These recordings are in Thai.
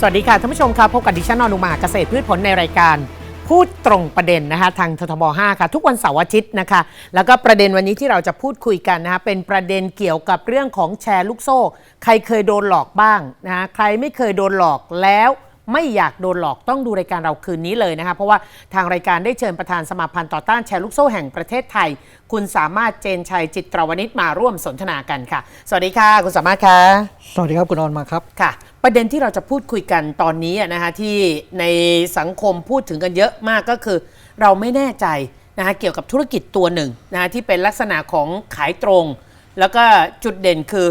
สวัสดีค่ะท่านผู้ชมครับพบกับดิฉันอนุมาเกษตรพืชผลในรายการ พูดตรงประเด็นนะคะทางททบ 5 ค่ะ ทุกวันเสาร์อาทิตย์นะคะ แล้วก็ประเด็นวันนี้ที่เราจะพูดคุยกันนะคะเป็นประเด็นเกี่ยวกับเรื่องของแชร์ลูกโซ่ ใครเคยโดนหลอกบ้างนะคะใครไม่เคยโดนหลอกแล้ว ไม่อยากโดนหลอกต้องดูรายการเราคืนนี้เลยนะคะ เพราะว่าทางรายการได้เชิญประธานสมาพันธ์ต่อต้านแชร์ลูกโซ่แห่งประเทศไทย คุณสามารถเจนชัยจิตรวณิชมาร่วมสนทนากันค่ะ สวัสดีค่ะ คุณสามารถค่ะสวัสดีครับคุณออนมาครับค่ะ ประเด็นที่เราจะพูดคุยกันตอนนี้อะนะคะที่ในสังคมพูดถึงกันเยอะมากก็คือ เราไม่แน่ใจนะคะเกี่ยวกับธุรกิจตัวหนึ่งนะคะที่เป็นลักษณะของขายตรง แล้วก็จุดเด่นคือ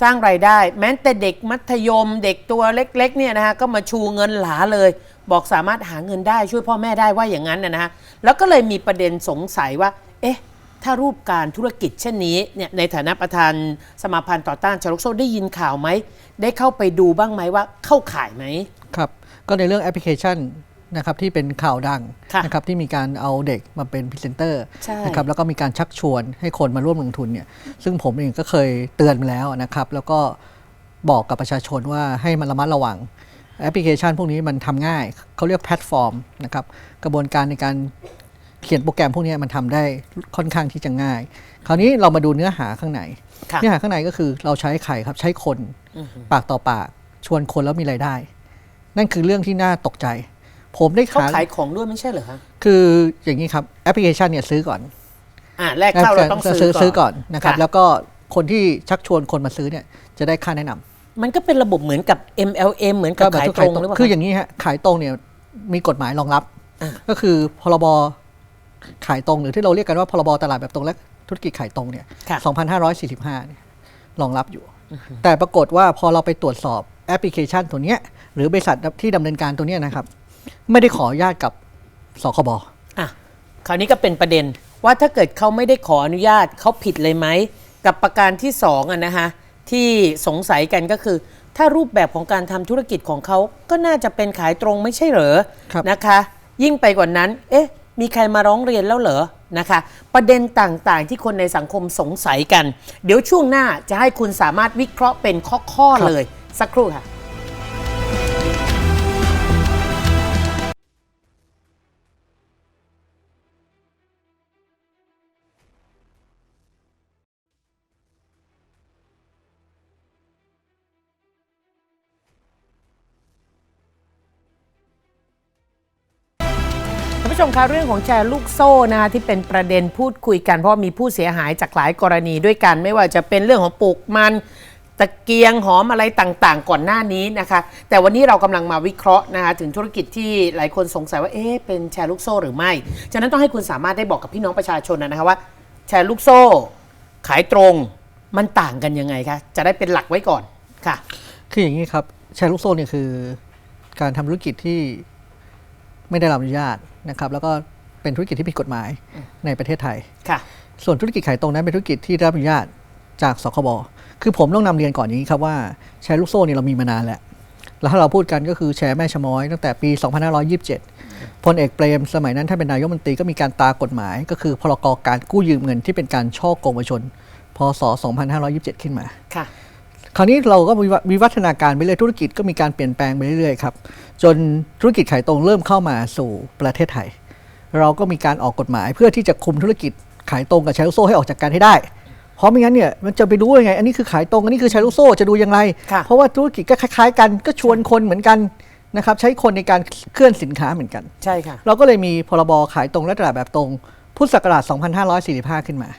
สร้างไรายได้ แม้แต่เด็กมัธยม เด็กตัวเล็กๆเนี่ยนะคะก็มาชูเงินหลาเลย บอกสามารถหาเงินได้ช่วยพ่อแม่ได้ว่าอย่างนั้นนะนะแล้วก็เลยมีประเด็นสงสัยว่า เอ๊ะ ถ้ารูปการธุรกิจเช่นนี้เนี่ยในฐานะประธานสมาพันธ์ต่อต้านชาลกโซได้ยินข่าวไหม ได้เข้าไปดูบ้างไหมว่าเข้าข่ายไหมครับ ก็ในเรื่องแอปพลิเคชัน นะครับที่เป็นข่าวดังค่ะนะครับที่มีการเอาเด็กมาเป็นพรีเซนเตอร์ใช่นะครับแล้วก็มีการชักชวนให้คนมาร่วมลงทุนเนี่ยซึ่งผมเองก็เคยเตือนมาแล้วนะครับ แล้วก็บอกกับประชาชนว่าให้มันระมัดระวังแอปพลิเคชันพวกนี้มันทำง่าย เขาเรียกแพลตฟอร์มนะครับกระบวนการในการเขียนโปรแกรมพวกนี้มันทำได้ค่อนข้างที่จะง่าย คราวนี้เรามาดูเนื้อหาข้างในค่ะเนื้อหาข้างในก็คือเราใช้ไข่ครับใช้คนปากต่อปากชวนคนแล้วมีรายได้ นั่นคือเรื่องที่น่าตกใจ ผมได้เขาขายขายของด้วยไม่ใช่เหรอคะคืออย่างนี้ครับแอปพลิเคชันเนี่ยซื้อก่อนอ่าแรกเข้าเราต้องซื้อซื้อก่ก่ออนนนะครับค่ะแล้วก็คนที่ชักชวนคนมาซื้อเนี่ยจะได้ค่าแนะนำมันก็เป็นระบบเหมือนกับ MLM เหมือนกับแบบขายทุกตรงหรือเปล่าคืออคะย่างนี้ฮะขายตรงเนี่ยมีกฎหมายรองรับอ่าก็คือพรบขายตรงหรือที่เราเรียกกันว่าพรบตลาดแบบตรงและธุรกิจขายตรงเนี่ยค่ะ2545เนี่ยรองรับอยู่ แต่ปรากฏว่าพอเราไปตรวจสอบแอปพลิเคชันตัวเนี้ยหรือบริษัทที่ดำเนินการตัวเนี้ยนะครับ ไม่ได้ขออนุญาตกับสคบอะคราวนี้ก็เป็นประเด็นว่าถ้าเกิดเขาไม่ได้ขออนุญาตเขาผิดเลยไหม กับประการที่สองอะนะคะที่สงสัยกันก็คือ ถ้ารูปแบบของการทำธุรกิจของเขาก็น่าจะเป็นขายตรงไม่ใช่เหรอครับ นะคะ ยิ่งไปกว่านั้น เอ๊ะ มีใครมาร้องเรียนแล้วเหรอนะคะ ประเด็นต่างๆ ที่คนในสังคมสงสัยกัน เดี๋ยวช่วงหน้าจะให้คุณสามารถวิเคราะห์เป็นข้อๆเลย สักครู่ค่ะ ผู้ชมคะเรื่องของแชร์ลูกโซ่นะคะที่เป็นประเด็นพูดคุยกัน เพราะมีผู้เสียหายจากหลายกรณีด้วยกัน ไม่ว่าจะเป็นเรื่องของปลูกมัน ตะเกียงหอมอะไรต่างๆ ก่อนหน้านี้นะคะ แต่วันนี้เรากำลังมาวิเคราะห์นะคะถึงธุรกิจที่หลายคนสงสัยว่าเอ๊ะเป็นแชร์ลูกโซ่หรือไม่ฉะนั้นต้องให้คุณสามารถได้บอกกับพี่น้องประชาชนนะคะว่า แชร์ลูกโซ่ ขายตรงมันต่างกันยังไงคะจะได้เป็นหลักไว้ก่อนค่ะ คืออย่างนี้ครับแชร์ลูกโซ่เนี่ยคือ การทำธุรกิจที่ไม่ได้รับอนุญาตนะครับแล้วก็เป็นธุรกิจที่ผิดกฎหมายในประเทศไทย ค่ะ ส่วนธุรกิจขายตรงนั้นเป็นธุรกิจที่ได้รับอนุญาตจากสคบคือผมต้องนำเรียนก่อนอย่างนี้ครับว่าแชร์ลูกโซ่เนี่ยเรามีมานานแล้ว แล้วถ้าเราพูดกันก็คือแชร์แม่ชะม้อยตั้งแต่ปี 2527 พลเอกเปรมสมัยนั้นท่านเป็นนายกรัฐมนตรีก็มีการตากฎหมาย ก็คือพรกการกู้ยืมเงินที่เป็นการช่อโกงประชาชนพศ 2527 ขึ้นมาค่ะ คราวนี้เราก็วิววิวัฒนาการไปเรื่อยธุรกิจก็มีการเปลี่ยนแปลงไปเรื่อยๆครับจนธุรกิจขายตรงเริ่มเข้ามาสู่ประเทศไทย เราก็มีการออกกฎหมายเพื่อที่จะคุมธุรกิจขายตรงกับแชร์ลูกโซ่ให้ออกจากกันให้ได้ เพราะไม่งั้นเนี่ยมันจะไปรู้ยังไง อันนี้คือขายตรงอันนี้คือแชร์ลูกโซ่จะดูยังไงค่ะเพราะว่าธุรกิจก็คล้าย ๆ กันก็ชวนคนเหมือนกันนะครับใช้คนในการเคลื่อนสินค้าเหมือนกันใช่ค่ะเราก็เลยมีพรบขายตรงและตลาดแบบตรงพุทธศักราช 2545 ขึ้นมา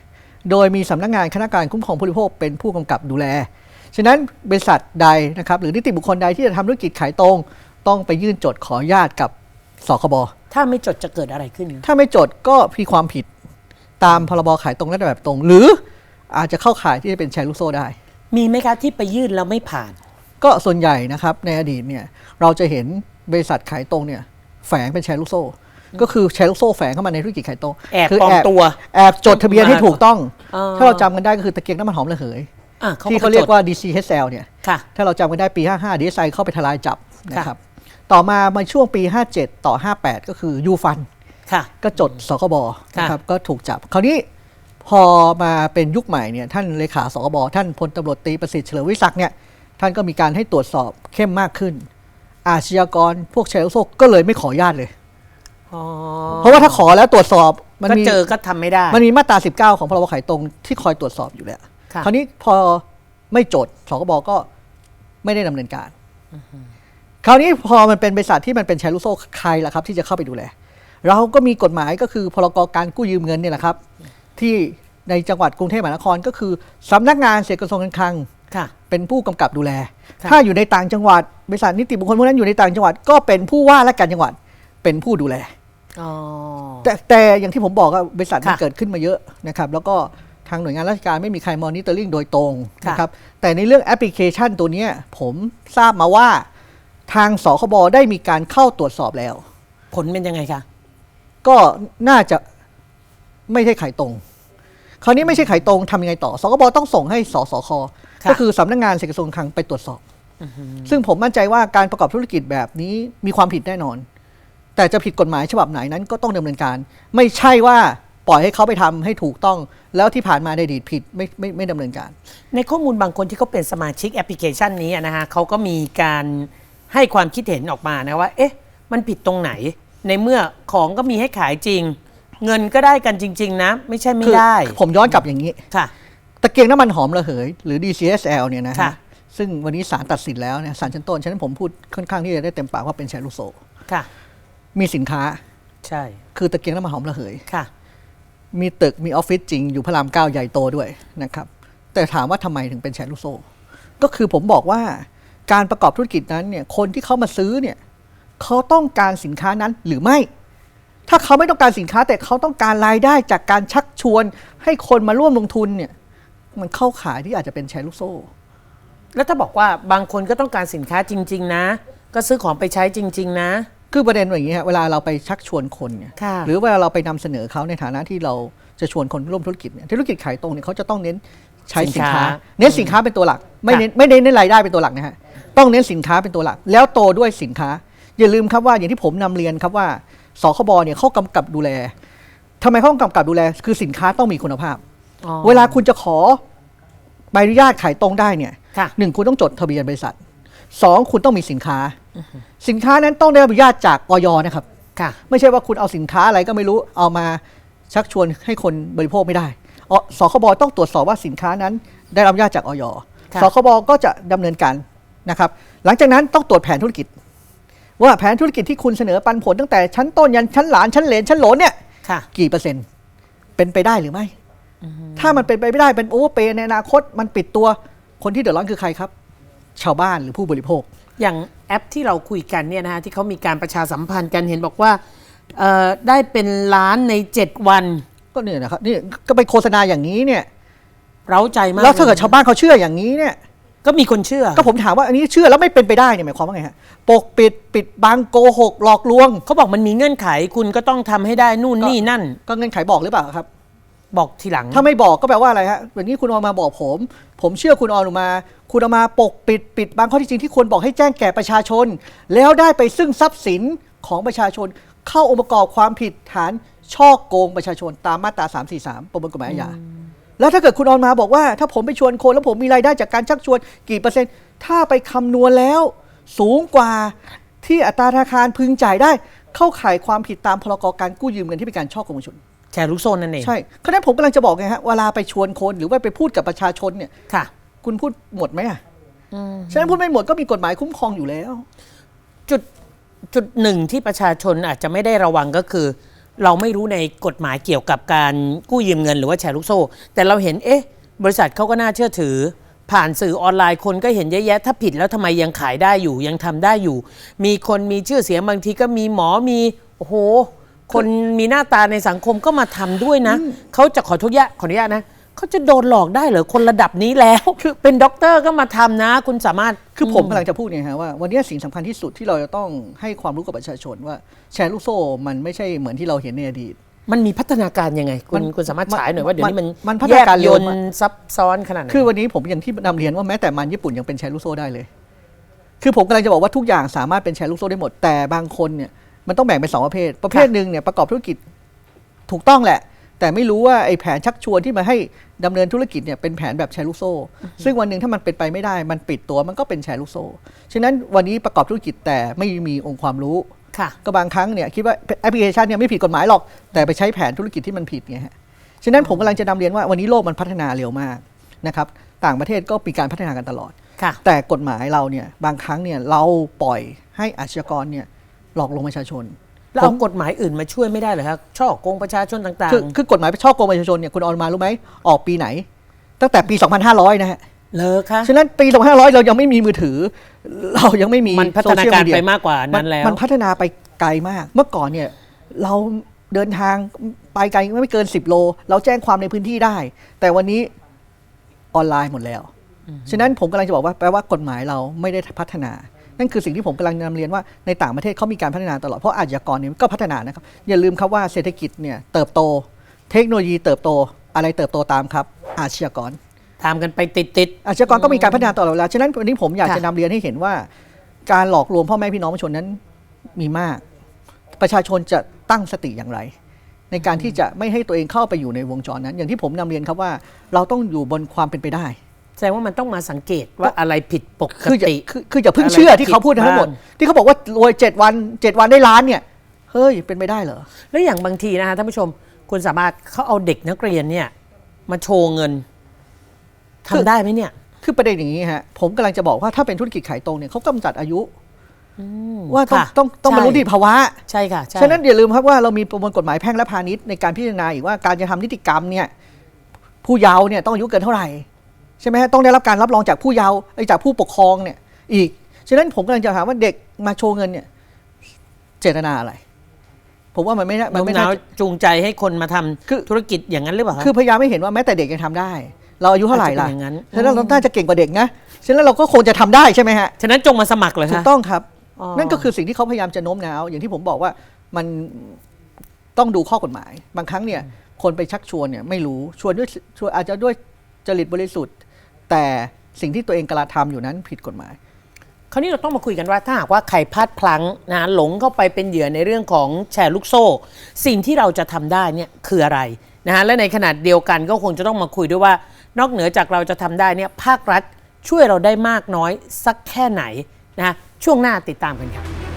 โดยมีสำนักงานคณะกรรมการคุ้มครองผู้บริโภคเป็นผู้กำกับดูแล ฉะนั้นบริษัทใดนะครับหรือนิติบุคคลใดที่จะทำธุรกิจขายตรง ต้องไปยื่นจดขออนุญาตกับสคบถ้าไม่จดจะเกิดอะไรขึ้นนะถ้าไม่จดก็มีความผิดตามพรบขายตรงและตลาดแบบตรง หรืออาจจะเข้าข่ายที่จะเป็นแชร์ลูกโซ่ได้ มีไหมคะที่ไปยื่นแล้วไม่ผ่าน ก็ส่วนใหญ่นะครับในอดีตเนี่ยเราจะเห็นบริษัทขายตรงเนี่ยแฝงเป็นแชร์ลูกโซ่ ก็คือแชร์ลูกโซ่แฝงเข้ามาในธุรกิจขายตรงแอบคืปลอมตัว แอบจดทะเบียนให้ถูกต้องอ๋อถ้าเราจำกันได้ก็คือตะเกียงน้ำมันหอมระเหยอะ ที่เขาเรียกว่า DCHL เนี่ยค่ะถ้าเราจำกันได้ปี 55 DSI เข้าไปทลายจับนะครับต่อมามาช่วงปี 57 ต่อ 58 ก็คือยูฟันค่ะก็จดสคบค่ะนะครับก็ถูกจับ คราวนี้พอมาเป็นยุคใหม่เนี่ยท่านเลขาสคบท่านพลตำรวจตรีประสิทธิ์เฉลิมวิศักดิ์เนี่ยท่านก็มีการให้ตรวจสอบเข้มมากขึ้น อาชญากรพวกแชร์ลูกโซ่ก็เลยไม่ขออนุญาตเลยอ๋อเพราะว่าถ้าขอแล้วตรวจสอบมันก็มีเจอก็ทำไม่ได้ มันมีมาตรา 19 ของพรบขายตรงที่คอยตรวจสอบอยู่แล้ว ค่ะคราวนี้พอไม่จดสกบก็ไม่ได้ดำเนินการ คราวนี้พอมันเป็นบริษัทที่มันเป็นแชร์ลูกโซ่ใครล่ะครับ ที่จะเข้าไปดูแล เราก็มีกฎหมายก็คือพรกการกู้ยืมเงินเนี่ยแหละครับ ที่ในจังหวัดกรุงเทพมหานครก็คือสำนักงานเศรษฐกิจกระทรวงการคลังค่ะเป็นผู้กำกับดูแลค่ะถ้าอยู่ในต่างจังหวัดบริษัทนิติบุคคลพวกนั้นอยู่ในต่างจังหวัดก็เป็นผู้ว่าและการจังหวัดเป็นผู้ดูแลอ๋อแต่แต่อย่างที่ผมบอกอะบริษัทมันค่ะเกิดขึ้นมาเยอะนะครับ แล้วก็ ทางหน่วยงานราชการไม่มีใครมอนิเตอร์ลิงโดยตรงค่ะนะครับแต่ในเรื่องแอปพลิเคชันตัวเนี้ยผมทราบมาว่าทางสคบได้มีการเข้าตรวจสอบแล้ว ผลเป็นยังไงคะ ก็น่าจะไม่ใช่ไข่ตรง คราวนี้ไม่ใช่ไข่ตรงทำยังไงต่อสคบต้องส่งให้สสคค่ะ ก็คือสำนักงานเศรษฐกิจกระทรวงคลังไปตรวจสอบ ซึ่งผมมั่นใจว่าการประกอบธุรกิจแบบนี้มีความผิดแน่นอน แต่จะผิดกฎหมายฉบับไหนนั้นก็ต้องดำเนินการ ไม่ใช่ว่า ปล่อยให้เขาไปทำให้ถูกต้อง แล้วที่ผ่านมาในอดีตผิดไม่ไม่ไม่ดำเนินการ ในข้อมูลบางคนที่เขาเป็นสมาชิกแอปพลิเคชันนี้อะนะฮะเขาก็มีการให้ความคิดเห็นออกมานะว่า เอ๊ะ มันผิดตรงไหน ในเมื่อของก็มีให้ขายจริง เงินก็ได้กันจริง ๆ นะ ไม่ใช่ไม่คือได้ผมย้อนกลับอย่างนี้ ค่ะ ตะเกียงน้ำมันหอมระเหย หรือ DCSL เนี่ยนะฮะค่ะ ซึ่งวันนี้ศาลตัดสินแล้วเนี่ยศาลชั้นต้นฉะนั้นผมพูดค่อนข้างที่จะได้เต็มปากว่าเป็นแชร์ลูกโซ่ค่ะ มีสินค้า ใช่ คือตะเกียงน้ำมันหอมระเหย ค่ะ มีตึกมีออฟฟิศจริงอยู่พระรามเก้าใหญ่โตด้วยนะครับ แต่ถามว่าทำไมถึงเป็นแชร์ลูกโซ่ ก็คือผมบอกว่าการประกอบธุรกิจนั้นเนี่ยคนที่เขามาซื้อเนี่ยเขาต้องการสินค้านั้นหรือไม่ ถ้าเขาไม่ต้องการสินค้าแต่เขาต้องการรายได้จากการชักชวน ให้คนมาร่วมลงทุนเนี่ยมันเข้าขายที่อาจจะเป็นแชร์ลูกโซ่ แล้วถ้าบอกว่าบางคนก็ต้องการสินค้าจริง ๆ นะ ก็ซื้อของไปใช้จริง ๆ นะ คือประเด็นว่าอย่างนี้ฮะเวลาเราไปชักชวนคนเนี่ยค่ะ หรือเวลาเราไปนำเสนอเขาในฐานะที่เราจะชวนคนร่วมธุรกิจเนี่ยธุรกิจขายตรงเนี่ยเขาจะต้องเน้นใช้สินค้า สินค้าเน้นสินค้าเป็นตัวหลัก ไม่ค่ะเน้นไม่ได้เน้นรายได้เป็นตัวหลักนะฮะต้องเน้นสินค้าเป็นตัวหลัก แล้วโตด้วยสินค้า อย่าลืมครับว่าอย่างที่ผมนำเรียนครับว่าสคบเนี่ยเขากำกับดูแลทำไมเขากำกับดูแล คือสินค้าต้องมีคุณภาพ อ๋อ เวลาคุณจะขอใบอนุญาตขายตรงได้เนี่ยค่ะ หนึ่งคุณต้องจดทะเบียนบริษัทสองคุณต้องมีสินค้า สินค้านั้นต้องได้รับอนุญาตจากออยนะครับ ค่ะ ไม่ใช่ว่าคุณเอาสินค้าอะไรก็ไม่รู้เอามาชักชวนให้คนบริโภคไม่ได้อสคบต้องตรวจสอบว่าสินค้านั้น ได้รับอนุญาตจากออยค่ะ สคบก็จะดำเนินการนะครับ หลังจากนั้นต้องตรวจแผนธุรกิจ ว่าแผนธุรกิจที่คุณเสนอปันผลตั้งแต่ชั้นต้นยันชั้นหลานชั้นเหลนชั้นโหลนเนี่ย ค่ะ กี่เปอร์เซ็นต์ เป็นไปได้หรือไม่ ถ้ามันเป็นไปไม่ได้เป็นโอเวอร์เปย์ในอนาคตมันปิดตัวคนที่เดือดร้อนคือใครครับ ชาวบ้านหรือผู้บริโภค อย่างแอปที่เราคุยกันเนี่ยนะฮะที่เขามีการประชาสัมพันธ์กันเห็นบอกว่าเอ่อได้เป็นล้านใน 7 วัน ก็เนี่ยนะครับนี่ก็ไปโฆษณาอย่างนี้เนี่ยเร้าใจมากแล้วถ้าเกิดลยชาวบ้านเขาเชื่ออย่างนี้เนี่ย ก็มีคนเชื่อ ก็ผมถามว่าอันนี้เชื่อแล้วไม่เป็นไปได้เนี่ยหมายความว่าไงฮะปกปิดปิดบังโกหกหลอกลวง เขาบอกมันมีเงื่อนไขคุณก็ต้องทำให้ได้นู่นก็นี่นั่น ก็เงื่อนไขบอกหรือเปล่าครับ บอกทีหลัง ถ้าไม่บอกก็แปลว่าอะไรฮะอย่างนี้คุณเอามาบอกผม ผมเชื่อคุณเอามา คุณเอามาปกปิดปิดบังข้อที่จริงที่ควรบอกให้แจ้งแก่ประชาชน แล้วได้ไปซึ่งทรัพย์สินของประชาชน เข้าองค์ประกอบความผิดฐานช่อโกงประชาชนตามมาตรา 343 ประมวลกฎหมายอาญาแล้วถ้าเกิดคุณเอามาบอกว่า ถ้าผมไปชวนคนแล้วผมมีรายได้จากการชักชวนกี่เปอร์เซ็นต์ถ้าไปคำนวณแล้ว สูงกว่าที่อัตราธนาคารพึงจ่ายได้ เข้าข่ายความผิดตามพรกการกู้ยืมเงินที่เป็นการช่อโกงประชาชน แชร์ลูกโซนนั่นเองใช่เพราะฉะนั้นผมกำลังจะบอกไงฮะเวลาไปชวนคนหรือว่าไปพูดกับประชาชนเนี่ยค่ะ คุณพูดหมดไหมอะฉะนั้นพูดไม่หมดก็มีกฎหมายคุ้มครองอยู่แล้ว จุดจุดหนึ่งที่ประชาชนอาจจะไม่ได้ระวังก็คือ เราไม่รู้ในกฎหมายเกี่ยวกับการกู้ยืมเงินหรือว่าแชร์ลูกโซ่ แต่เราเห็นเอ๊ะ บริษัทเขาก็น่าเชื่อถือ ผ่านสื่อออนไลน์คนก็เห็นเยอะแยะ ถ้าผิดแล้วทำไมยังขายได้อยู่ยังทำได้อยู่ มีคนมีชื่อเสียงบางทีก็มีหมอมีโอ้โห คนมีหน้าตาในสังคมก็มาทำด้วยนะ เขาจะขอทุกยะขออนุญาตนะเขาจะโดนหลอกได้เหรอคนระดับนี้แล้ว คือเป็นด็อกเตอร์ก็มาทำนะ คุณสามารถ คือผมกำลังจะพูดเนี่ยฮะว่าวันนี้สิ่งสำคัญที่สุดที่เราจะต้องให้ความรู้กับประชาชนว่าแชร์ลูกโซ่มันไม่ใช่เหมือนที่เราเห็นในอดีต มันมีพัฒนาการยังไง คุมัณนคุณสามารถฉายหน่อยว่าเดี๋ยวนี้มันมันพัฒนาการแยเร็ยวมากนซับซ้อนขนาดไหน คือวันนี้ผมอย่างที่นำเรียนว่าแม้แต่มันญี่ปุ่นยังเป็นแชร์ลูกโซ่ได้เลย คือผมกำลังจะบอกว่าทุกอย่างสามารถเป็นแชร์ลูกโซ่ได้หมดแต่บางคนเนี่ย มันต้องแบ่งเป็นสองประเภท ประเภทหนึ่งเนี่ยประกอบธุรกิจถูกต้องแหละ แต่ไม่รู้ว่าไอ้แผนชักชวนที่มาให้ดำเนินธุรกิจเนี่ยเป็นแผนแบบแชร์ลูกโซ่ ซึ่งวันหนึ่งถ้ามันเป็นไปไม่ได้ มันปิดตัวมันก็เป็นแชร์ลูกโซ่ ฉะนั้นวันนี้ประกอบธุรกิจแต่ไม่มีองค์ความรู้ค่ะก็บางครั้งเนี่ยคิดว่าแอปพลิเคชันเนี่ยไม่ผิดกฎหมายหรอก แต่ไปใช้แผนธุรกิจที่มันผิดไงฮะฉะนั้นผมกำลังจะนำเรียนว่าวันนี้โลกมันพัฒนาเร็วมากนะครับต่างประเทศก็มีการพัฒนากันตลอดค่ะแต่กฎหมายเราเนี่ยบางครั้งเนี่ยเราปล่อยให้อาชญากรเนี่ย หลอกลวงประชาชน แล้วเอากฎหมายอื่นมาช่วยไม่ได้เหรอครับช่อโกงประชาชนต่างคือคือกฎหมายช่อโกงประชาชนเนี่ยคุณออนมารู้ไหมออกปีไหน ตั้งแต่ปี 2500 นะฮะๆเลอคะฉะนั้นปี 2500 เรายังไม่มีมือถือ เรายังไม่มีมันพัฒนาการโซเชียลมีเดีย ไปมากกว่านั้นแล้ว มันพัฒนาไปไกลมาก เมื่อก่อนเนี่ยเราเดินทางไปไกลไม่เกิน 10 โล เราแจ้งความในพื้นที่ได้ แต่วันนี้ออนไลน์หมดแล้ว ฉะนั้นผมกำลังจะบอกว่าแปลว่ากฎหมายเราไม่ได้พัฒนา นั่นคือสิ่งที่ผมกำลังนำเรียนว่าในต่างประเทศเขามีการพัฒนาตลอดเพราะอาชญากรเนี่ยก็พัฒนานะครับอย่าลืมครับว่าเศรษฐกิจเนี่ยเติบโต เทคโนโลยีเติบโตอะไรเติบโตตามครับ อาชญากรตามกันไปติดอาชญากรก็มีการพัฒนาตลอดเวลาฉะนั้นวันนี้ผมอยากค่ะจะนำเรียนให้เห็นว่า การหลอกลวงพ่อแม่พี่น้องประชาชนนั้นมีมาก ประชาชนจะตั้งสติอย่างไร ในการที่จะไม่ให้ตัวเองเข้าไปอยู่ในวงจรนั้น อย่างที่ผมนำเรียนครับว่า เราต้องอยู่บนความเป็นไปได้ๆ แสดงว่ามันต้องมาสังเกตว่าอะไรผิดปกคืออย่าติ คือคืออย่าเพิ่งอะไรเชื่อที่เขาพูดทั้งหมดผิดบ้าง ที่เขาบอกว่ารวยเจ็ดวันเจ็ดวันได้ล้านเนี่ย เฮ้ย เป็นไปได้เหรอ แล้วอย่างบางทีนะคะท่านผู้ชมคุณสามารถเขาเอาเด็กนักเรียนเนี่ย มาโชว์เงินคือทำได้ไหมเนี่ย คือประเด็นอย่างนี้ฮะ ผมกำลังจะบอกว่าถ้าเป็นธุรกิจขายตรงเนี่ยเขากำจัดอายุ ว่าต้องค่ะต้องต้องใช่ บรรลุนิติภาวะ ใช่ค่ะใช่ ฉะนั้นอย่าลืมครับว่าเรามีประมวลกฎหมายแพ่งและพาณิชย์ในการพิจารณาอีกว่าการจะทำนิติกรรมเนี่ยผู้เยาว์เนี่ยต้องอายุเกินเท่าไหร่ ใช่ไหมฮะต้องได้รับการรับรองจากผู้เยาว์ไอ้ยจากผู้ปกครองเนี่ยอีกฉะนั้นผมกำลังจะถามว่าเด็กมาโชว์เงินเนี่ยเจตนาอะไร ผมว่ามันไม่น่ามันโน้มไม่น้าน่าวจูงใจให้คนมาทำคือธุรกิจอย่างนั้นหรือเปล่าคะคือพยายามไม่เห็นว่าแม้แต่เด็กยังทำได้ เราอายุเท่าไหร่ล่ะอาจจะเป็นอย่างนั้นฉะนั้นเราน่าจะเก่งกว่าเด็กนะฉะนั้นเราก็คงจะทำได้ใช่ไหมฮะฉะนั้นจงมาสมัครเลยถูคะกต้องครับอ๋อนั่นก็คือสิ่งที่เขาพยายามจะโน้มน้าว อย่างที่ผมบอกว่ามันต้องดูข้อกฎหมาย บางครั้งเนี่ยคนไปชักชวนเนี่ยไม่รู้ชวนด้วยชวนอาจจะด้วยจริตบริสุทธิ์ แต่สิ่งที่ตัวเองกระทำอยู่นั้นผิดกฎหมาย คราวนี้เราต้องมาคุยกันว่าถ้าหากว่าใครพลาดพลั้งนะหลงเข้าไปเป็นเหยื่อในเรื่องของแชร์ลูกโซ่ สิ่งที่เราจะทำได้เนี่ยคืออะไรนะฮะและในขณะเดียวกันก็คงจะต้องมาคุยด้วยว่า นอกเหนือจากเราจะทำได้เนี่ยภาครัฐช่วยเราได้มากน้อยสักแค่ไหนนะฮะช่วงหน้าติดตามกันครับ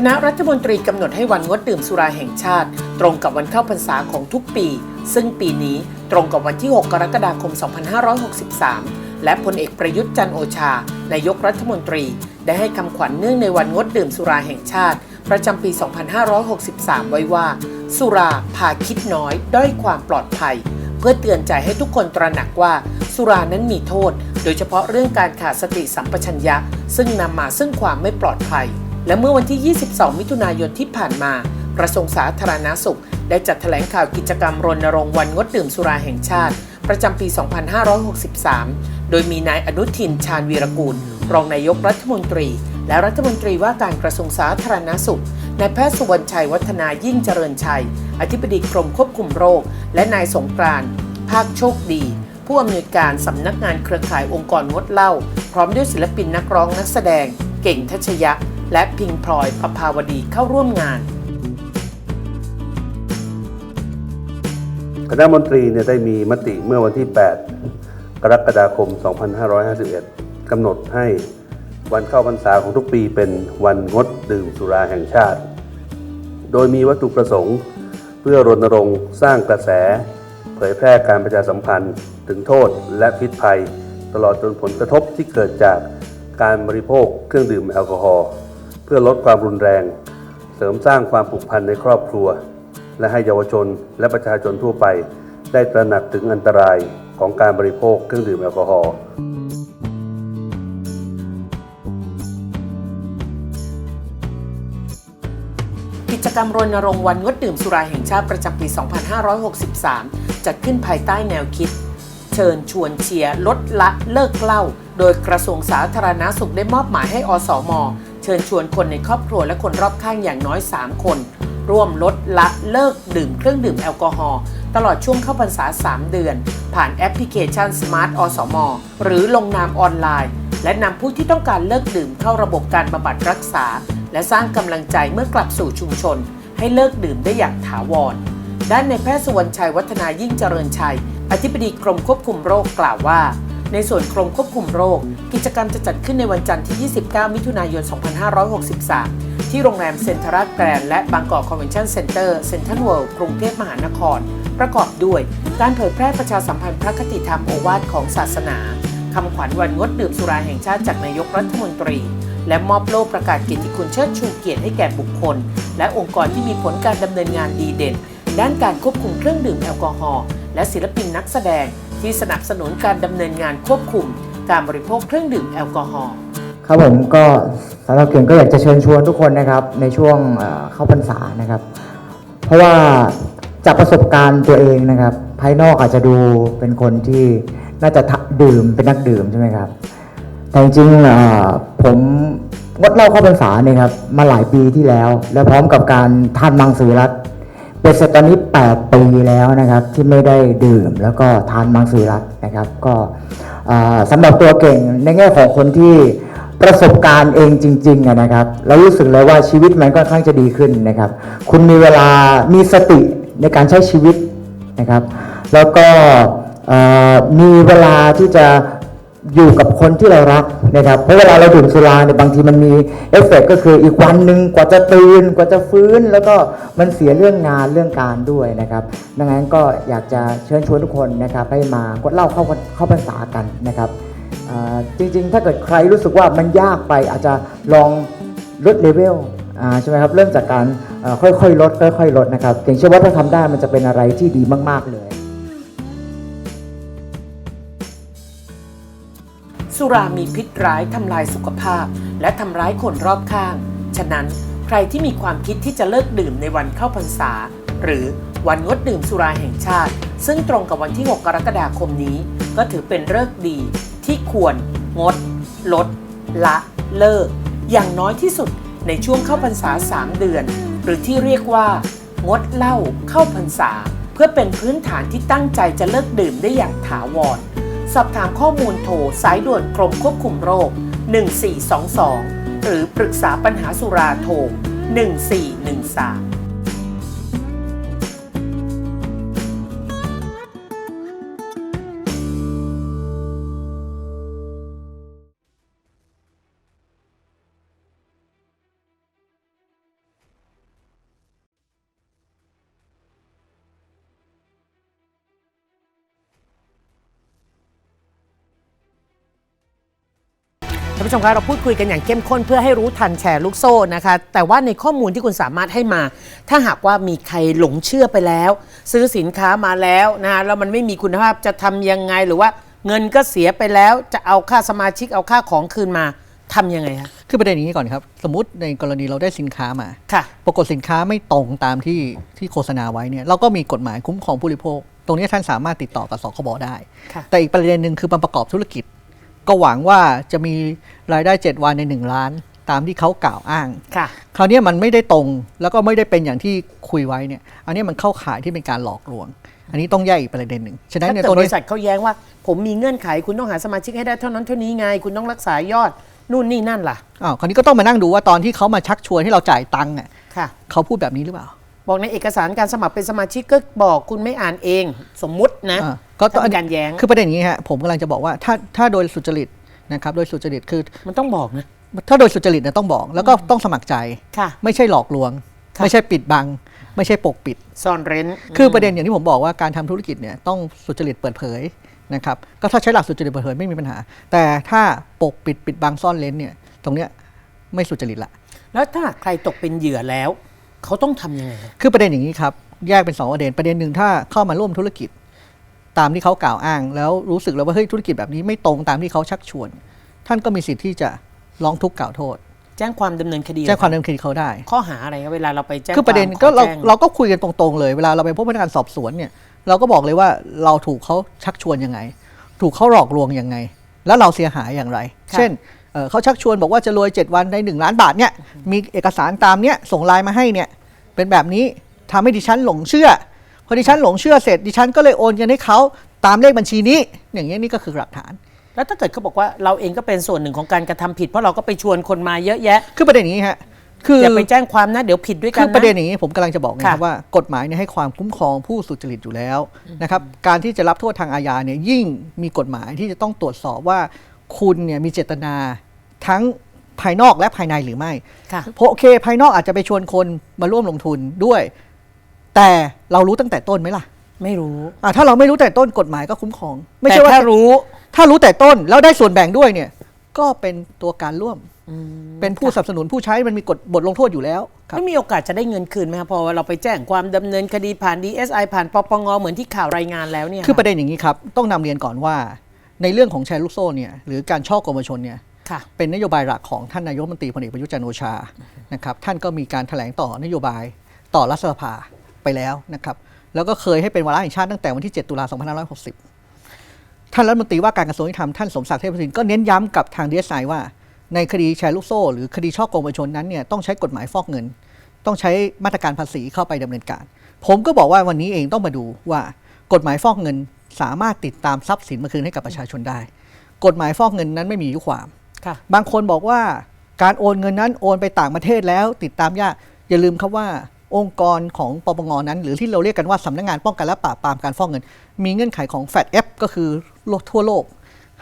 คณะรัฐมนตรีกำหนดให้วันงดดื่มสุราแห่งชาติ ตรงกับวันเข้าพรรษาของทุกปี ซึ่งปีนี้ตรงกับวันที่ 6 กรกฎาคม 2563 และพลเอกประยุทธ์จันโอชานายกรัฐมนตรี ได้ให้คำขวัญเนื่องในวันงดดื่มสุราแห่งชาติ ประจำปี 2563 ไว้ว่า สุราพาคิดน้อย ด้อยความปลอดภัย เพื่อเตือนใจให้ทุกคนตระหนักว่า สุรานั้นมีโทษ โดยเฉพาะเรื่องการขาดสติสัมปชัญญะ ซึ่งนำมาซึ่งความไม่ปลอดภัย และเมื่อวันที่ 22 มิถุนายนที่ผ่านมากระทรวงสาธารณาสุข ได้จัดแถลงข่าวกิจกรรมรณรงค์วันงดดื่มสุราแห่งชาติ ประจำปี 2563 โดยมีนายอนุทิน ชาญวีรกูล รองนายกรัฐมนตรี และรัฐมนตรีว่าการกระทรวงสาธารณาสุขนายแพทย์สุวรรณชัยวัฒนายิ่งเจริญชัย อธิบดีกรมควบคุมโรค และนายสงกรานต์ภาคโชคดี ผู้อำนวยการสำนักงานเครือข่ายองค์กรงดเหล้าพร้อมด้วยศิลปินนักร้องนักแสดง เก่งทัชยะ และพิงพลอยประภาวดีเข้าร่วมงานคณะมนตรีเนี่ยได้มีมติเมื่อวันที่ 8 กรกฎาคม 2551 กำหนดให้วันเข้าพรรษาของทุกปีเป็นวันงดดื่มสุราแห่งชาติ โดยมีวัตถุประสงค์เพื่อรณรงค์สร้างกระแส เผยแพร่การประชาสัมพันธ์ ถึงโทษและพิษภัย ตลอดจนผลกระทบที่เกิดจากการบริโภคเครื่องดื่มแอลกอฮอล์ เพื่อลดความรุนแรง เสริมสร้างความผูกพันในครอบครัว และให้เยาวชนและประชาชนทั่วไป ได้ตระหนักถึงอันตรายของการบริโภคเครื่องดื่มแอลกอฮอล์กิจกรรมรณรงค์วันงดดื่มสุราแห่งชาติประจำปี 2563 จัดขึ้นภายใต้แนวคิด เชิญชวนเชียร์ลดละเลิกเหล้า โดยกระทรวงสาธารณาสุขได้มอบหมายให้อสม เชิญชวนคนในครอบครัวและคนรอบข้างอย่างน้อย 3 คน ร่วมลดละเลิกดื่มเครื่องดื่มแอลกอฮอล์ตลอดช่วงเข้าพรรษา 3 เดือน ผ่านแอปพลิเคชัน Smart อสม หรือลงนามออนไลน์ และนำผู้ที่ต้องการเลิกดื่มเข้าระบบการบำบัดรักษา และสร้างกำลังใจเมื่อกลับสู่ชุมชน ให้เลิกดื่มได้อย่างถาวร ด้านในแพทย์สุวรรณชัยวัฒนายิ่งเจริญชัย อธิบดีกรมควบคุมโรคกล่าวว่า ในส่วนกรมควบคุมโรค กิจกรรมจะจัดขึ้นในวันจันทร์ที่ 29 มิถุนายน 2563 ที่โรงแรมเซ็นทรัลแกรนด์และบางกอกคอนเวนชั่นเซ็นเตอร์เซ็นทรัลเวิลด์กรุงเทพมหานคร ประกอบด้วย การเผยแพร่ประชาสัมพันธ์พระคติธรรมโอวาทของศาสนาคำขวัญวันงดดื่มสุราแห่งชาติจากนายกรัฐมนตรี และมอบโล่ประกาศเกียรติคุณเชิดชูเกียรติให้แก่บุคคล และองค์กรที่มีผลการดำเนินงานดีเด่น ด้านการควบคุมเครื่องดื่มแอลกอฮอล์และศิลปินนักแสดงที่สนับสนุนการดำเนินงานควบคุม การบริโภคเครื่องดื่มแอลกอฮอล์ ครับผมก็สำหรับเก่งก็อยากจะเชิญชวนทุกคนนะครับในช่วงเอ่อเข้าพรรษานะครับ เพราะว่าจากประสบการณ์ตัวเองนะครับ ภายนอกอาจจะดูเป็นคนที่น่าจะทะดื่มเป็นนักดื่มใช่ไหมครับ แต่จริงๆเอ่อผมงดเหล้าเข้าพรรษาเนี่ยครับมาหลายปีที่แล้ว และพร้อมกับการทานมังสวิรัตเป็นเสร็จตอนนี้ 8 ปีแล้วนะครับที่ไม่ได้ดื่มแล้วก็ทานมังสวิรัตนะครับ ก็ สำหรับตัวเก่งในแง่ของคนที่ประสบการณ์เองจริงๆนะครับแล้วรู้สึกเลยว่าชีวิตมันก็ค่อนข้างจะดีขึ้นนะครับ คุณมีเวลามีสติในการใช้ชีวิตนะครับ แล้วก็มีเวลาที่จะ อยู่กับคนที่เรารักนะครับเพราะเวลาเราดื่มสุราเนี่ยบางทีมันมีเอฟเฟกต์ก็คืออีกวันหนึ่งกว่าจะตื่นกว่าจะฟื้น แล้วก็มันเสียเรื่องงานเรื่องการด้วยนะครับ ดังนั้นก็อยากจะเชิญชวนทุกคนนะครับให้มากดเล่าเข้าเข้าพรรษากันนะครับจริงๆ ถ้าเกิดใครรู้สึกว่ามันยากไปอาจจะลองลดเลเวลใช่ไหมครับเริ่มจากการค่อยๆลดค่อยๆลดนะครับเก่งเชื่อว่าถ้าทำได้มันจะเป็นอะไรที่ดีมากๆเลย สุรามีพิษร้ายทำลายสุขภาพ และทำร้ายคนรอบข้าง ฉะนั้นใครที่มีความคิดที่จะเลิกดื่มในวันเข้าพรรษา หรือวันงดดื่มสุราแห่งชาติ ซึ่งตรงกับวันที่ 6 กรกฎาคมนี้ ก็ถือเป็นเลิกดีที่ควร งด ลด ละ เลิก อย่างน้อยที่สุดในช่วงเข้าพรรษา 3 เดือน หรือที่เรียกว่า งดเหล้าเข้าพรรษา เพื่อเป็นพื้นฐานที่ตั้งใจจะเลิกดื่มได้อย่างถาวร สอบถามข้อมูลโทรสายด่วนกรมควบคุมโรค 1422 หรือปรึกษาปัญหาสุราโทร1413 ผู้ชมคะเราพูดคุยกันอย่างเข้มข้นเพื่อให้รู้ทันแชร์ลูกโซ่นะคะ แต่ว่าในข้อมูลที่คุณสามารถให้มา ถ้าหากว่ามีใครหลงเชื่อไปแล้ว ซื้อสินค้ามาแล้วนะคะแล้วมันไม่มีคุณภาพจะทำยังไงหรือว่าเงินก็เสียไปแล้วจะเอาค่าสมาชิกเอาค่าของคืนมาทำยังไงคะคือประเด็นอย่างนี้ก่อนครับ สมมติในกรณีเราได้สินค้ามา ค่ะ ปรากฏสินค้าไม่ตรงตามที่ที่โฆษณาไว้เนี่ยเราก็มีกฎหมายคุ้มครองผู้บริโภค ตรงนี้ท่านสามารถติดต่อกับสคบได้ ค่ะ แต่อีกประเด็นหนึ่งคือมันประกอบธุรกิจ ก็หวังว่าจะมีรายได้ 7 วันใน 1 ล้าน ตามที่เขากล่าวอ้าง ค่ะ คราวนี้มันไม่ได้ตรงแล้วก็ไม่ได้เป็นอย่างที่คุยไว้เนี่ย อันนี้มันเข้าข่ายที่เป็นการหลอกลวง อันนี้ต้องแยกอีกประเด็นหนึ่งฉะนั้นถ้าเนี่ยเกิตรดงบนี้ ริษัทเขาแย้งว่า ผมมีเงื่อนไขคุณต้องหาสมาชิกให้ได้เท่านั้นเท่านี้ไง คุณต้องรักษายอดนู่นนี่นั่นล่ะ อ้าวคราวนี้ก็ต้องมานั่งดูว่าตอนที่เขามาชักชวนให้เราจ่ายตังค์อะค่ะ เขาพูดแบบนี้หรือเปล่า บอกในเอกสารการสมัครเป็นสมาชิกก็บอกคุณไม่อ่านเอง สมมุตินะอ่าก็ถ้าเป็นการแย้งคือประเด็นอย่างนี้ฮะผมกำลังจะบอกว่าถ้าถ้าโดยสุจริตนะครับโดยสุจริตคือ มันต้องบอกนะ ถ้าโดยสุจริตเนี่ยต้องบอก แล้วก็ต้องสมัครใจ ค่ะ ไม่ใช่หลอกลวง ค่ะ ไม่ใช่ปิดบัง ไม่ใช่ปกปิด ซ่อนเร้นคือประเด็นอย่างที่ผมบอกว่าการทำธุรกิจเนี่ยต้องสุจริตเปิดเผยนะครับก็ถ้าใช้หลักสุจริตเปิดเผยไม่มีปัญหา แต่ถ้าปกปิดปิดบังซ่อนเล้นเนี่ยตรงเนี้ยไม่สุจริตละ แล้วถ้าใครตกเป็นเหยื่อแล้ว เขาต้องทำยังไงคือประเด็นอย่างนี้ครับ แยกเป็นสองประเด็นประเด็นหนึ่งถ้าเข้ามาร่วมธุรกิจ ตามที่เขากล่าวอ้าง แล้วรู้สึกแล้วว่าเฮ้ยธุรกิจแบบนี้ไม่ตรงตามที่เขาชักชวน ท่านก็มีสิทธิ์ที่จะร้องทุกข์กล่าวโทษ แจ้งความดำเนินคดีแจ้งความดำเนินคดีเขาได้ ข้อหาอะไรครับเวลาเราไปแจ้งคือประเด็นวามก็ขอเราแจ้งเราก็คุยกันตรงๆเลยเวลาเราไปพบพนักงานสอบสวนเนี่ยเราก็บอกเลยว่าเราถูกเขาชักชวนยังไง ถูกเขาหลอกลวงยังไง แล้วเราเสียหายอย่างไร เช่น เอ่อเขาชักชวนบอกว่าจะรวย 7 วันใน 1 ล้านบาทเนี่ยมีเอกสารตามเนี้ยส่งไลน์มาให้เนี่ยเป็นแบบนี้ทำให้ดิฉันหลงเชื่อพอดิฉันหลงเชื่อเสร็จดิฉันก็เลยโอนเงินให้เขาตามเลขบัญชีนี้ อย่างเงี้ยนี่ก็คือหลักฐาน แล้วถ้าเกิดเขาบอกว่าเราเองก็เป็นส่วนหนึ่งของการกระทำผิด เพราะเราก็ไปชวนคนมาเยอะแยะ คือประเด็นอย่างนี้ฮะคืออย่าไปแจ้งความนะเดี๋ยวผิดด้วยกัคืนอนะประเด็นอย่างนี้ผมกำลังจะบอกนะครัค่ะบว่ากฎหมายเนี่ยให้ความคุ้มครองผู้สุจริตอยู่แล้วนะครับการที่จะรับโทษทางอาญาเนี่ยยิ่งมีกฎหมายที่จะต้องตรวจสอบว่าคุณเนี่ยมีเจตนา ทั้งภายนอกและภายในหรือไม่ค่ะ เพราะโอเค ภายนอกอาจจะไปชวนคนมาร่วมลงทุนด้วย แต่เรารู้ตั้งแต่ต้นไหมล่ะไม่รู้อะถ้าเราไม่รู้แต่ต้นกฎหมายก็คุ้มครอง ไม่แต่ใช่ว่าถ้ารู้ถ้ารู้แต่ต้นแล้วได้ส่วนแบ่งด้วยเนี่ย ก็เป็นตัวการร่วมเป็นผู้สนับสนุนผู้ใช้มันมีกฎบทลงโทษอยู่แล้วครับ ไม่มีโอกาสจะได้เงินคืนไหมครับพอเราไปแจ้งความดำเนินคดีผ่าน DSI ผ่านปปงเหมือนที่ข่าวรายงานแล้วเนี่ยคือประเด็นอย่างนี้ครับ ต้องนำเรียนก่อนว่า ในเรื่องของแชร์ลูกโซ่เนี่ยหรือการช่อกงประชนเนี่ยค่ะ เป็นนโยบายหลักของท่านนายกมนตรีพลเอกประยุทธ์จันทร์โอชานะครับท่านก็มีการแถลงต่อนโยบายต่อรัฐสภาไปแล้วนะครับแล้วก็เคยให้เป็นวาระแห่งชาติตั้งแต่วันที่ 7 ตุลา2560 ท่านรัฐมนตรีว่าการกระทรวงยุติธรรมท่านสมศักดิ์เทพสุทินก็เน้นย้ำกับทางดีเอสไอว่า ในคดีแชร์ลูกโซ่ หรือคดีช่อโกงประชาชนนั้นเนี่ยต้องใช้กฎหมายฟอกเงิน ต้องใช้มาตรการภาษีเข้าไปดำเนินการ ผมก็บอกว่าวันนี้เองต้องมาดูว่ากฎหมายฟอกเงินสามารถติดตามทรัพย์สินมาคืนให้กับประชาชนได้ กฎหมายฟอกเงินนั้นไม่มีอายุความ บางคนบอกว่าการโอนเงินนั้นโอนไปต่างประเทศแล้ว ติดตามยากอย่าลืมครับว่าองค์กรของปปงนั้น หรือที่เราเรียกกันว่าสำนักงานป้องกันและปราบปรามการฟอกเงิน มีเงื่อนไขของ FATF ก็คือโลกทั่วโลก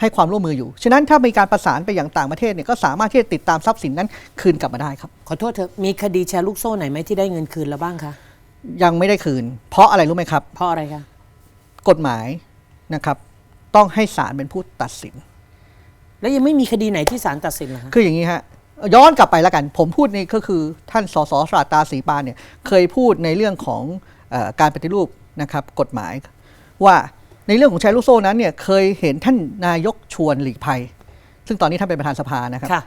ให้ความร่วมมืออยู่ ฉะนั้นถ้ามีการประสานไปอย่างต่างประเทศเนี่ยก็สามารถที่จะติดตามทรัพย์สินนั้นคืนกลับมาได้ครับ ขอโทษเถอะมีคดีแชร์ลูกโซ่ไหนไหมที่ได้เงินคืนแล้วบ้างคะ ยังไม่ได้คืน เพราะอะไรรู้ไหมครับ เพราะอะไรคะ กฎหมายนะครับ ต้องให้ศาลเป็นผู้ตัดสิน แล้วยังไม่มีคดีไหนที่ศาลตัดสินเหรอคะคืออย่างนี้ฮะย้อนกลับไปแล้วกัน ผมพูดนี่ก็คือท่านสสสราตราศรีปานเนี่ยเคยพูดในเรื่องของเออการปฏิรูปนะครับกฎหมาย ว่าในเรื่องของแชร์ลูกโซ่นั้นเนี่ยเคยเห็นท่านนายกชวนหลีกภัย ซึ่งตอนนี้ท่านเป็นประธานสภานะครับค่ะ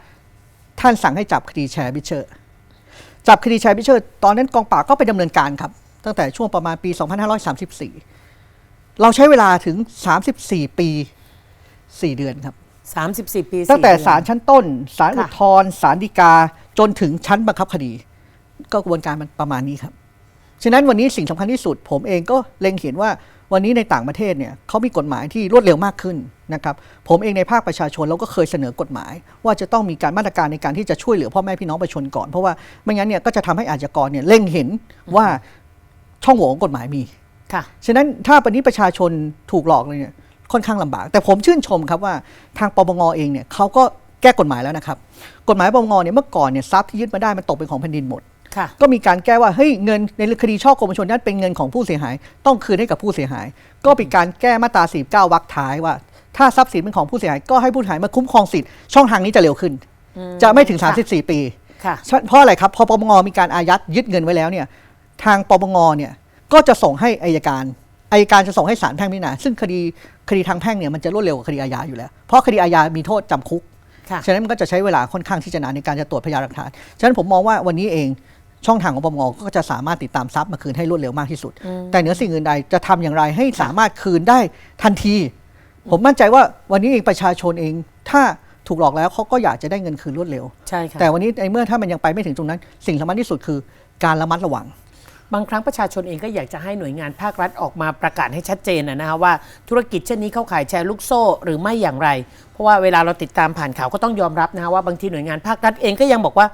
ท่านสั่งให้จับคดีแชร์บิชเชอร์จับคดีแชร์บิชเชอร์ตอนนั้นกองปราบก็ไปดำเนินการครับ ตั้งแต่ช่วงประมาณปี 2534 เราใช้เวลาถึง 34 ปี 4 เดือนครับ 34 ปีตั้งแต่สี่เดือนศาลชั้นต้นศาลค่ะอุทธรณ์ศาลฎีกาจนถึงชั้นบังคับคดี ก็กระบวนการมันประมาณนี้ครับ ฉะนั้นวันนี้สิ่งสำคัญที่สุด ผมเองก็เล็งเห็นว่าวันนี้ในต่างประเทศเนี่ยเขามีกฎหมายที่รวดเร็วมากขึ้นนะครับผมเองในภาคประชาชนเราก็เคยเสนอกฎหมาย ว่าจะต้องมีการมาตรการในการที่จะช่วยเหลือพ่อแม่พี่น้องประชาชนก่อน เพราะว่าไม่งั้นเนี่ยก็จะทำให้อาชญากรเนี่ยเล็งเห็นว่าช่องโหว่ของกฎหมายมีค่ะฉะนั้นถ้าวันนี้ประชาชนถูกหลอกเลยเนี่ย ค่อนข้างลำบาก แต่ผมชื่นชมครับว่าทางปปงเองเนี่ยเขาก็แก้กฎหมายแล้วนะครับ กฎหมายปปงเนี่ยเมื่อก่อนเนี่ยทรัพย์ที่ยึดมาได้มันตกเป็นของแผ่นดินหมดค่ะก็มีการแก้ว่าเฮ้ยเงินในคดีช่อกงประชาชนนั้นเป็นเงินของผู้เสียหาย ต้องคืนให้กับผู้เสียหาย ก็มีการแก้มาตรา49วรรคท้ายว่า ถ้าทรัพย์สินเป็นของผู้เสียหายก็ให้ผู้เสียหายมาคุ้มครองสิทธิ์ช่องทางนี้จะเร็วขึ้น จะไม่ถึงค่ะ34 ปีค่ะเพราะอะไรครับพอปปงมีการอายัดยึดเงินไว้แล้วเนี่ยทางปปงเนี่ยก็จะส่งให้อายการ อายการจะส่งให้ศาลแพ่งพิจารณาซึ่งคดีคดีทางแพ่งเนี่ยมันจะรวดเร็วกว่าคดีอาญาอยู่แล้ว เพราะคดีอาญามีโทษจำคุกค่ะฉะนั้นมันก็จะใช้เวลาค่อนข้างที่จะนานในการจะตรวจพยานหลักฐาน ฉะนั้นผมมองว่าวันนี้เองช่องทางของปปงก็จะสามารถติดตามทรัพย์มาคืนให้รวดเร็วมากที่สุด แต่เหนือสิ่งอื่นใดจะทำอย่างไรให้สามารถคืนได้ทันที ผมมั่นใจว่าวันนี้เองประชาชนเอง ถ้าถูกหลอกแล้วเขาก็อยากจะได้เงินคืนรวดเร็ว ใช่ค่ะแต่วันนี้ในเมื่อถ้ามันยังไปไม่ถึงตรงนั้น สิ่งสำคัญที่สุดคือการระมัดระวัง บางครั้งประชาชนเองก็อยากจะให้หน่วยงานภาครัฐออกมาประกาศให้ชัดเจนนะนะคะว่าธุรกิจเช่นนี้เข้าขายแชร์ลูกโซ่หรือไม่อย่างไร เพราะว่าเวลาเราติดตามผ่านข่าวก็ต้องยอมรับนะคะว่าบางทีหน่วยงานภาครัฐเองก็ยังบอกว่า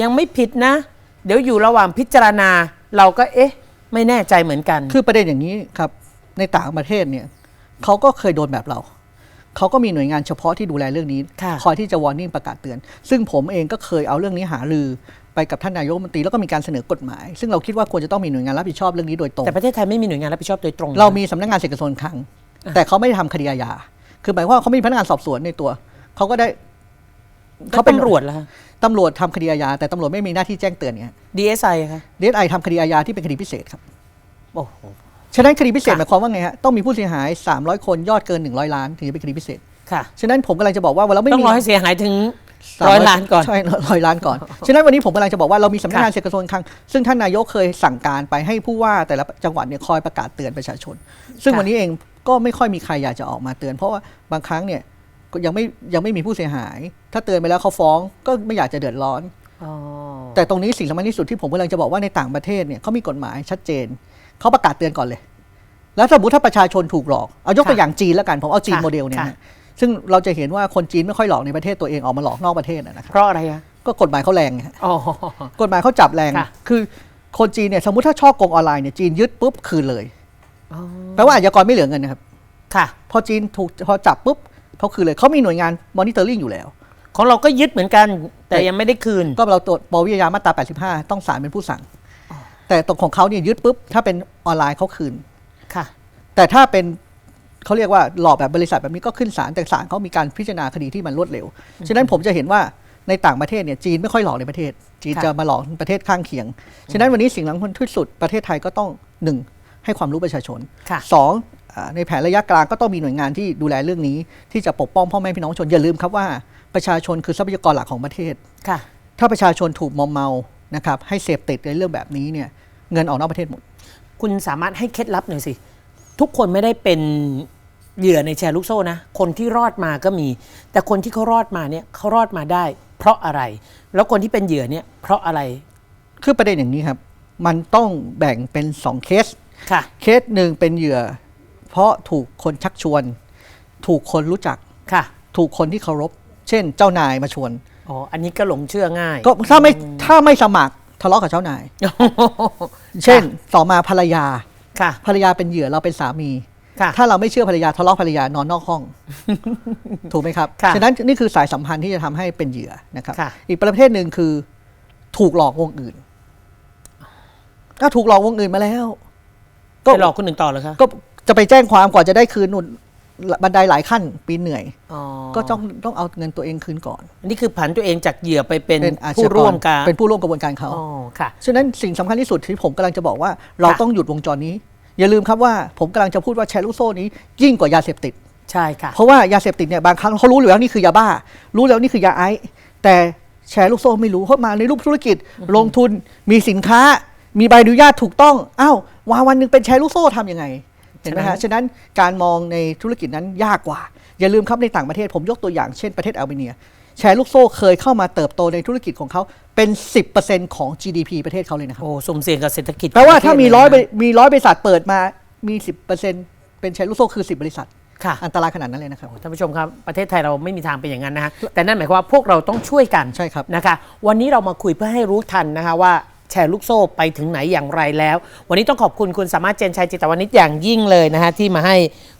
ยังไม่ผิดนะ เดี๋ยวอยู่ระหว่างพิจารณาเราก็เอ๊ะ ไม่แน่ใจเหมือนกัน คือประเด็นอย่างนี้ครับในต่างประเทศเนี่ยเขาก็เคยโดนแบบเรา เขาก็มีหน่วยงานเฉพาะที่ดูแลเรื่องนี้ค่ะคอยที่จะวอร์นิ่งประกาศเตือน ซึ่งผมเองก็เคยเอาเรื่องนี้หารือไปกับท่านนายกรัฐมนตรีแล้วก็มีการเสนอกฎหมาย ซึ่งเราคิดว่าควรจะต้องมีหน่วยงานรับผิดชอบเรื่องนี้โดยตรง แต่ประเทศไทยไม่มีหน่วยงานรับผิดชอบโดยตรง เรามีสำนักงานเศรษฐกิจกระทรวงคลัง แต่เขาไม่ได้ทำคดีอาญา คือหมายความว่าเขาไม่มีพนักงานสอบสวนในตัว เขาก็ได้เขาเป็นตำรวจแล้วตำรวจทำคดีอาญาแต่ตำรวจไม่มีหน้าที่แจ้งเตือนเนี่ย DSI ค่ะดีเอสไอทำคดีอาญาที่เป็นคดีพิเศษครับ โอ้โห ฉะนั้นคดีพิเศษค่ะหมายความว่าไงฮะต้องมีผู้เสียหาย 300 คนยอดเกิน 100 ล้านถึงจะเป็นคดีพิเศษค่ะฉะนั้นผมกำลังจะบอกว่าเราไม่ต้องมีรอให้เสียหายถึง300ร้อยล้านก่อนใช่ร้อยล้านก่อนฉะนั้นวันนี้ผมกำลังจะบอกว่าเรามีสำนักงานค่ะเศรษฐกิจกระทรวงคลังซึ่งท่านนายกเคยสั่งการไปให้ผู้ว่าแต่ละจังหวัดเนี่ยคอยประกาศเตือนประชาชน ซึ่งวันนี้เองก็ไม่ค่อยมีใครอยากจะออกมาเตือน เพราะว่าบางครั้งเนี่ยก็ยังไม่ยังไม่มีผู้เสียหาย ถ้าเตือนไปแล้วเขาฟ้องก็ไม่อยากจะเดือดร้อนอ๋อแต่ตรงนี้สิ่งสำคัญที่สุดที่ผมกำลังจะบอกว่าในต่างประเทศเนี่ยเขามีกฎหมายชัดเจน เขาประกาศเตือนก่อนเลย แล้วสมมติถ้าประชาชนถูกหลอก เอายกตัวค่ะอย่างจีนแล้วกัน ผมเอาจีนค่ะโมเดลเนี่ยค่ะนะซึ่งเราจะเห็นว่าคนจีนไม่ค่อยหลอกในประเทศตัวเองออกมาหลอกนอกประเทศนะนะครับเพราะอะไรอะก็กฎหมายเขาแรงไงฮะอ๋อกฎหมายเขาจับแรงค่ะคือคนจีนเนี่ยสมมุติถ้าช่อโกงออนไลน์เนี่ยจีนยึดปุ๊บคืนเลยอ๋อแปลว่าอาชญากรไม่เหลือเงินนะครับ ค่ะ พอจีนถูกพอจับปุ๊บเขาคืนเลยเขามีหน่วยงานมอนิเตอร์ลิงอยู่แล้ว ของเราก็ยึดเหมือนกัน แต่ยังไม่ได้คืน ก็เราตรวจปวิทยามาตรา 85 ต้องศาลเป็นผู้สั่ง แต่ตรงของเขาเนี่ยยึดปุ๊บถ้าเป็นออนไลน์เขาคืน ค่ะ แต่ถ้าเป็นเขาเรียกว่าหลอกแบบบริษัทแบบนี้ก็ขึ้นศาลแต่ศาลเขามีการพิจารณาคดีที่มันรวดเร็ว ฉะนั้นผมจะเห็นว่าในต่างประเทศเนี่ยจีนไม่ค่อยหลอกในประเทศ จีนค่ะ จะมาหลอกประเทศข้างเคียง ฉะนั้นวันนี้สิ่งสำคัญที่สุดประเทศไทยก็ต้องหนึ่งให้ความรู้ประชาชน ค่ะ สองอ่าในแผนระยะกลางก็ต้องมีหน่วยงานที่ดูแลเรื่องนี้ ที่จะปกป้องพ่อแม่พี่น้องประชาชนอย่าลืมครับว่าประชาชนคือทรัพยากรหลักของประเทศ ค่ะ ถ้าประชาชนถูกมอมเมา นะครับให้เสพติดในเรื่องแบบนี้เนี่ยเงินออกนอกประเทศหมด คุณสามารถให้เคล็ดลับหน่อยสิ ทุกคนไม่ได้เป็นเหยื่อในแชร์ลูกโซ่นะ คนที่รอดมาก็มี แต่คนที่เขารอดมาเนี่ยเขารอดมาได้ เพราะอะไร แล้วคนที่เป็นเหยื่อเนี่ยเพราะอะไร คือประเด็นอย่างนี้ครับ มันต้องแบ่งเป็น2เคส ค่ะ เคสหนึ่งเป็นเหยื่อ เพราะถูกคนชักชวน ถูกคนรู้จัก ค่ะ ถูกคนที่เคารพ เช่น เจ้านายมาชวน อ๋อ อันนี้ก็หลงเชื่อง่าย ก็ถ้าไม่ถ้าไม่สมัครทะเลาะกับเจ้านาย เช่นต่อมาภรรยาค่ะ ภรรยาเป็นเหยื่อเราเป็นสามีค่ะถ้าเราไม่เชื่อภรรยาทะเลาะภรรยานอนนอกห้อง ถูกไหมครับค่ะฉะนั้นนี่คือสายสัมพันธ์ที่จะทำให้เป็นเหยื่อนะครับค่ะอีกประเภทหนึ่งคือ ถูกหลอกวงอื่นถ้าถูกหลอกวงอื่นมาแล้ว ก็ไปหลอกคนหนึ่งต่อเลยคะก็จะไปแจ้งความกว่าจะได้คืนนุ่น บันไดหลายขั้นปีนเหนื่อย อ๋อก็ต้องต้องเอาเงินตัวเองคืนก่อน อันนี้คือผันตัวเองจากเหยื่อไปเป็นเป็นอาชผู้ญากร่วมการเป็นผู้ร่วมกระบวนการเขาอ๋อค่ะ ฉะนั้นสิ่งสำคัญที่สุดที่ผมกำลังจะบอกว่า เราค่ะ ต้องหยุดวงจรนี้ อย่าลืมครับว่าผมกำลังจะพูดว่าแชร์ลูกโซ่นี้ยิ่งกว่ายาเสพติด ใช่ค่ะ เพราะว่ายาเสพติดเนี่ยบางครั้งเขารู้อยู่แล้วนี่คือยาบ้า รู้แล้วนี่คือยาไอซ์แต่แชร์ลูกโซ่ไม่รู้เพราะมาในรูปธุรกิจ ลงทุนมีสินค้า มีใบอนุญาตถูกต้องอ้าววันวันหนึ่งเป็นแชร์ลูกโซ่ทำยังไงเห็นไหมฮะฉะนั้นการมองในธุรกิจนั้นยากกว่า อย่าลืมครับในต่างประเทศผมยกตัวอย่างเช่นประเทศอัลเบเนีย แชร์ลูกโซ่เคยเข้ามาเติบโตในธุรกิจของเขาเป็น 10%ของ GDP ประเทศเขาเลยนะครับโอ้สุ่มเสี่ยงกับเศรษฐกิจแปลว่าประเทศถ้ามีเลยนะร้อยมีร้อยบริษัทเปิดมามี 10%เป็นแชร์ลูกโซ่คือ 10 บริษัทค่ะอันตรายขนาดนั้นเลยนะครับท่านผู้ชมครับ ประเทศไทยเราไม่มีทางเป็นอย่างนั้นนะฮะแต่นั่นหมายความว่าพวกเราต้องช่วยกันใช่ครับนะคะวันนี้เรามาคุยเพื่อให้รู้ทันนะคะว่า แชร์ลูกโซ่ไปถึงไหนอย่างไรแล้ว วันนี้ต้องขอบคุณคุณสามารถเจนชัยจิตวณิชอย่างยิ่งเลยนะคะที่มาให้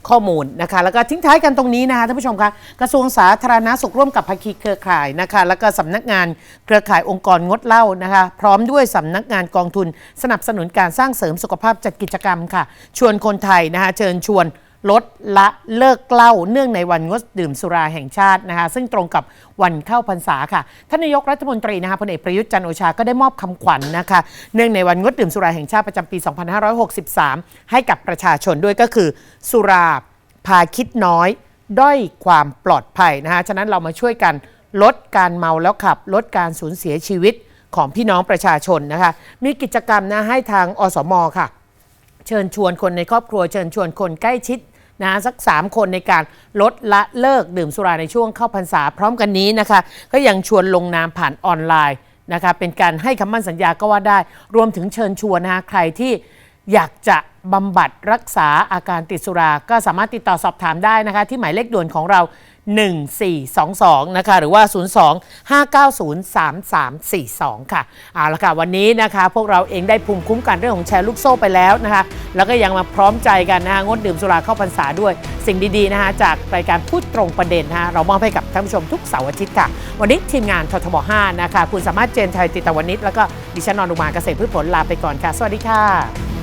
ข้อมูลนะคะ แล้วก็ทิ้งท้ายกันตรงนี้นะคะท่านผู้ชมคะกระทรวงสาธารณสุขร่วมกับภาคีเครือข่ายนะคะ แล้วก็สำนักงานเครือข่ายองค์กรงดเหล้านะคะ พร้อมด้วยสำนักงานกองทุน สนับสนุนการสร้างเสริมสุขภาพจัดกิจกรรมค่ะ ชวนคนไทยนะคะเชิญชวน ลดละเลิกเหล้าเนื่องในวันงดดื่มสุราแห่งชาตินะคะ ซึ่งตรงกับวันเข้าพรรษาค่ะท่านนายกรัฐมนตรีนะคะพลเอกประยุทธ์จันโอชาก็ได้มอบคำขวัญนะคะ เนื่องในวันงดดื่มสุราแห่งชาติประจำปี 2563 ให้กับประชาชนด้วยก็คือ สุราพาคิดน้อย ด้อยความปลอดภัยนะคะฉะนั้นเรามาช่วยกันลดการเมาแล้วขับ ลดการสูญเสียชีวิตของพี่น้องประชาชนนะคะ มีกิจกรรมนะให้ทางอสมค่ะ เชิญชวนคนในครอบครัวเชิญชวนคนใกล้ชิดนะสัก 3 คนในการลดละเลิกดื่มสุราในช่วงเข้าพรรษาพร้อมกันนี้นะคะ ก็ยังชวนลงนามผ่านออนไลน์นะคะเป็นการให้คำมั่นสัญญาก็ว่าได้ รวมถึงเชิญชวนนะคะใครที่อยากจะบำบัดรักษาอาการติดสุรา ก็สามารถติดต่อสอบถามได้นะคะ ที่หมายเลขด่วนของเรา 1422 นะคะ หรือว่า 02 590 3342 ค่ะเอาละค่ะ วันนี้นะคะ พวกเราเองได้ภูมิคุ้มกันเรื่องของแชร์ลูกโซ่ไปแล้วนะคะ แล้วก็ยังมาพร้อมใจกันนะคะงดดื่มสุราเข้าพรรษาด้วย สิ่งดีๆนะคะจากรายการพูดตรงประเด็นนะคะเรามอบให้กับท่านผู้ชมทุกเสาร์อาทิตย์ค่ะ วันนี้ทีมงานททบ 5 นะคะ คุณสามารถเจนชัยติตวณิชแล้วก็ดิฉันนอนุมาเกษตรพืชผลลาไปก่อนค่ะ สวัสดีค่ะ